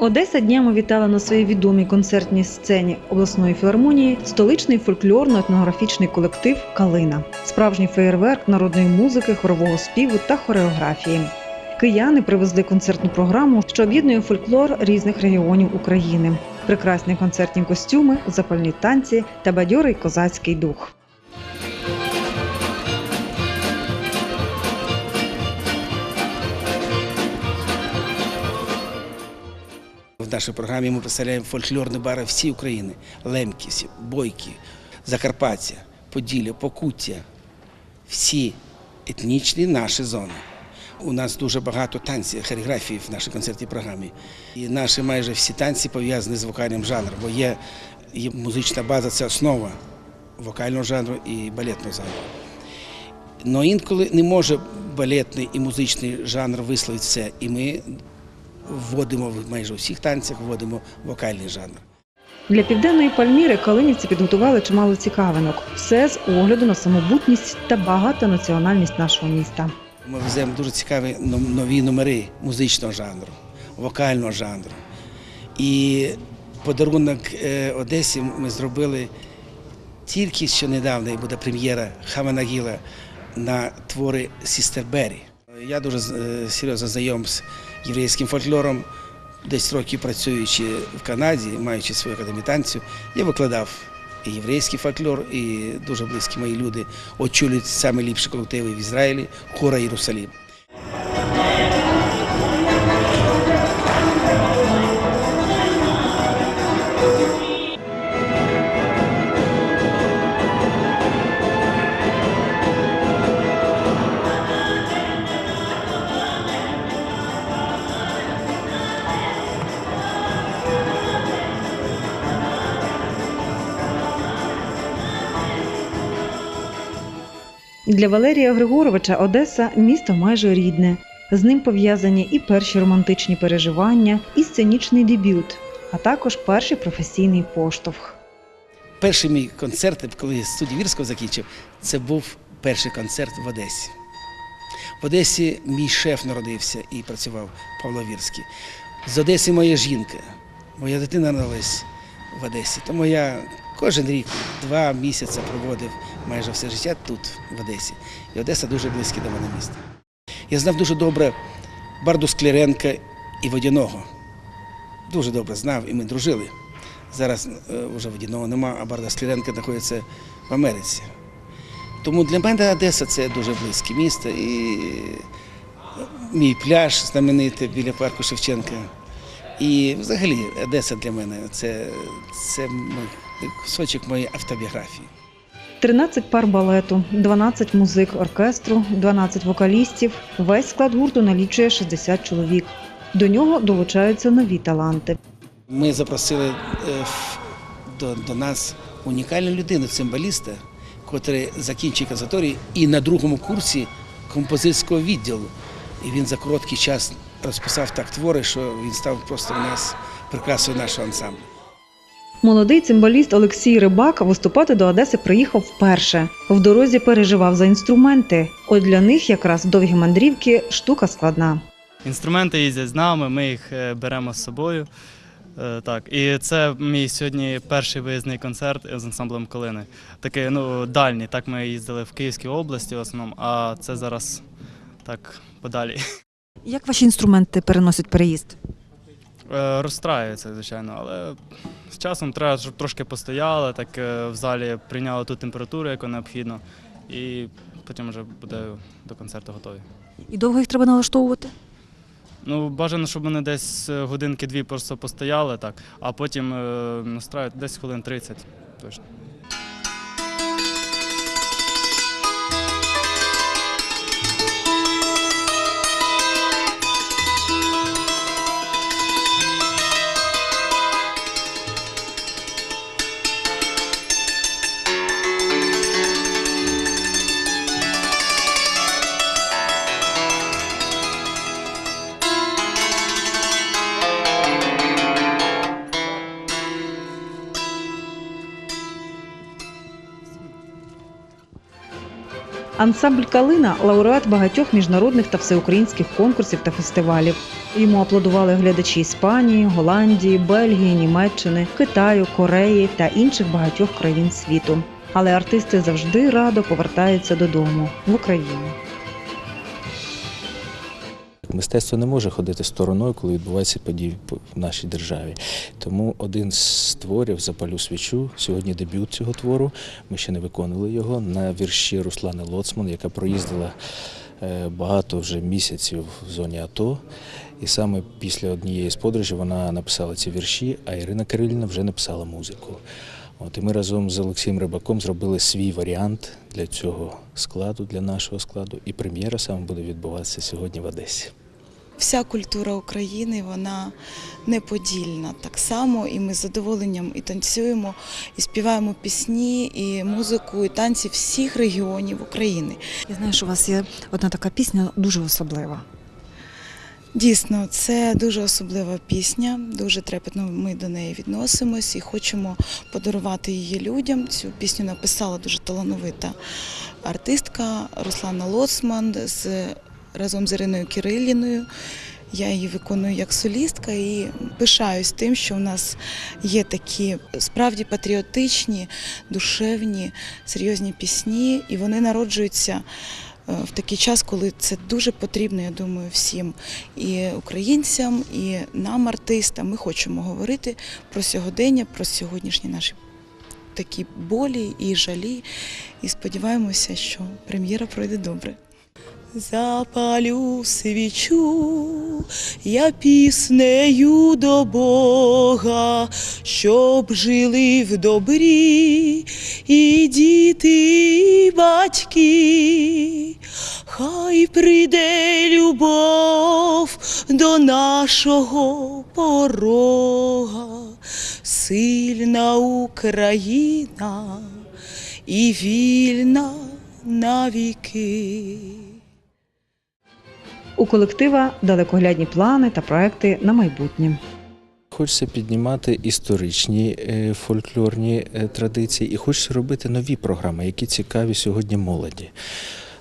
Одеса днями вітала на своїй відомій концертній сцені обласної філармонії столичний фольклорно-етнографічний колектив Калина, справжній феєрверк народної музики, хорового співу та хореографії. Кияни привезли концертну програму, що об'єднує фольклор різних регіонів України, прекрасні концертні костюми, запальні танці та бадьорий козацький дух. В нашій програмі ми представляємо фольклорні бари всі України: Лемківці, Бойки, Закарпаття, Поділля, Покуття. Всі етнічні наші зони. У нас дуже багато танців, хореографії в нашій концертній програмі. І наші майже всі танці пов'язані з вокальним жанром, бо є, є музична база це основа вокального жанру і балетного жанру. Но інколи не може балетний і музичний жанр висловити все. І ми вводимо в майже у всіх танцях, вводимо вокальний жанр. Для південної Пальміри калинівці підготували чимало цікавинок. Все з огляду на самобутність та багатонаціональність нашого міста. Ми веземо дуже цікаві нові номери музичного жанру, вокального жанру. І подарунок е, Одесі ми зробили тільки що недавно і буде прем'єра Хаманагіла на твори Сістер Беррі. Я дуже е, серйозно знайом з єврейським фольклором. Десь роки працюючи в Канаді, маючи свою академію танцю, я викладав і єврейський фольклор, і дуже близькі мої люди очолюють саме ліпші колективи в Ізраїлі, хора Єрусалім. Для Валерія Григоровича Одеса місто майже рідне. З ним пов'язані і перші романтичні переживання, і сценічний дебют, а також перший професійний поштовх. Перший мій концерт, коли студію Вірського закінчив, це був перший концерт в Одесі. В Одесі мій шеф народився і працював Павло Вірський. З Одеси моя жінка, моя дитина народилась в Одесі. Тому я кожен рік два місяці проводив майже все життя тут, в Одесі. І Одеса дуже близьке до мене місто. Я знав дуже добре Барду Скляренка і Водяного. Дуже добре знав, і ми дружили. Зараз е, вже водяного нема, а Барда Скляренка знаходиться в Америці. Тому для мене Одеса це дуже близьке місто. І мій пляж знаменитий біля парку Шевченка. І взагалі Одеса для мене це, це кусочок моєї автобіографії. 13 пар балету, 12 музик оркестру, 12 вокалістів. Весь склад гурту налічує 60 чоловік. До нього долучаються нові таланти. Ми запросили е, до, до нас унікальну людину, цимбаліста, який закінчив консерваторію і на другому курсі композитського відділу. І він за короткий час розписав так твори, що він став просто у нас прикрасою нашого ансамблю. Молодий цимбаліст Олексій Рибак виступати до Одеси приїхав вперше. В дорозі переживав за інструменти. От для них якраз довгі мандрівки штука складна. Інструменти їздять з нами, ми їх е, беремо з собою. Е, Так, і це мій сьогодні перший виїзний концерт з ансамблем Калини. Такий ну дальній. Так ми їздили в Київській області в основному, а це зараз так подалі. Як ваші інструменти переносять переїзд? Е, Розстраюється, звичайно, але з часом треба, щоб трошки постояли, так е, в залі прийняли ту температуру, яку необхідно, і потім вже буде до концерту готові. І довго їх треба налаштовувати? Ну, бажано, щоб вони десь е, годинки-дві просто постояли, так, а потім е, настраюють десь хвилин 30 точно. Ансамбль Калина лауреат багатьох міжнародних та всеукраїнських конкурсів та фестивалів. Йому аплодували глядачі Іспанії, Голландії, Бельгії, Німеччини, Китаю, Кореї та інших багатьох країн світу. Але артисти завжди радо повертаються додому в Україну. Мистецтво не може ходити стороною, коли відбуваються події в нашій державі. Тому один з творів Запалю свічу. Сьогодні дебют цього твору. Ми ще не виконали його на вірші Руслани Лоцман, яка проїздила е, багато вже місяців в зоні АТО. І саме після однієї з подорожей вона написала ці вірші, а Ірина Кирилівна вже написала музику. От і ми разом з Олексієм Рибаком зробили свій варіант для цього складу, для нашого складу. І прем'єра саме буде відбуватися сьогодні в Одесі. Вся культура України вона неподільна так само, і ми з задоволенням і танцюємо, і співаємо пісні, і музику, і танці всіх регіонів України. Я знаю, що у вас є одна така пісня дуже особлива. Дійсно, це дуже особлива пісня. Дуже трепетно ми до неї відносимось і хочемо подарувати її людям. Цю пісню написала дуже талановита артистка Руслана Лоцман з разом з Іриною Кириліною. Я її виконую як солістка і пишаюсь тим, що в нас є такі справді патріотичні, душевні, серйозні пісні, і вони народжуються в такий час, коли це дуже потрібно, я думаю, всім і українцям, і нам, артистам. Ми хочемо говорити про сьогодення, про сьогоднішні наші такі болі і жалі. І сподіваємося, що прем'єра пройде добре. Запалю свічу, я піснею до Бога, щоб жили в добрі і діти, і батьки, хай прийде любов до нашого порога, сильна Україна і вільна навіки. У колектива далекоглядні плани та проекти на майбутнє. Хочеться піднімати історичні е, фольклорні е, традиції і хочеться робити нові програми, які цікаві сьогодні молоді.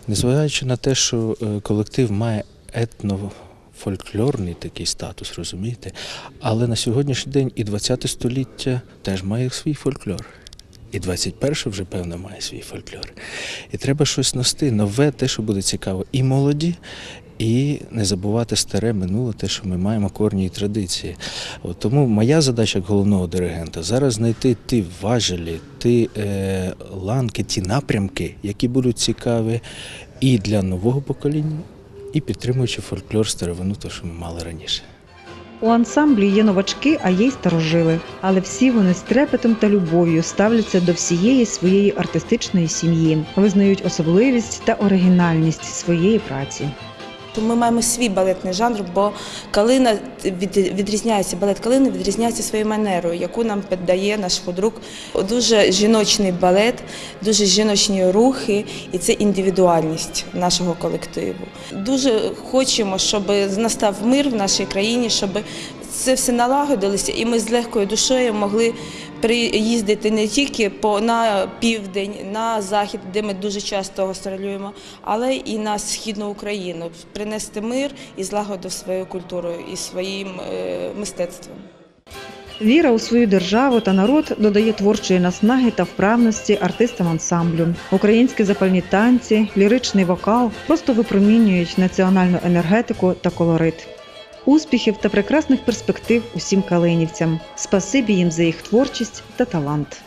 Незважаючи на те, що е, колектив має етнофольклорний такий статус, розумієте, але на сьогоднішній день і 20 століття теж має свій фольклор. І 21 вже певно має свій фольклор. І треба щось нести, нове, те, що буде цікаво і молоді, і не забувати старе минуле, те, що ми маємо корні і традиції. От тому моя задача як головного диригента зараз знайти ті важелі, ті е, ланки, ті напрямки, які будуть цікаві і для нового покоління, і підтримуючи фольклор старовину, то що ми мали раніше. У ансамблі є новачки, а є й старожили. Але всі вони з трепетом та любов'ю ставляться до всієї своєї артистичної сім'ї, визнають особливість та оригінальність своєї праці. То ми маємо свій балетний жанр, бо калина від- відрізняється, балет калини відрізняється своєю манерою, яку нам піддає наш худрук. Дуже жіночний балет, дуже жіночні рухи, і це індивідуальність нашого колективу. Дуже хочемо, щоб настав мир в нашій країні, щоб це все налагодилося, і ми з легкою душею могли приїздити не тільки на південь, на захід, де ми дуже часто гастролюємо, але і на східну Україну, принести мир і злагоду своєю культурою і своїм е, мистецтвом. Віра у свою державу та народ додає творчої наснаги та вправності артистам ансамблю. Українські запальні танці, ліричний вокал просто випромінюють національну енергетику та колорит. Успіхів та прекрасних перспектив усім калинівцям. Спасибі їм за їх творчість та талант.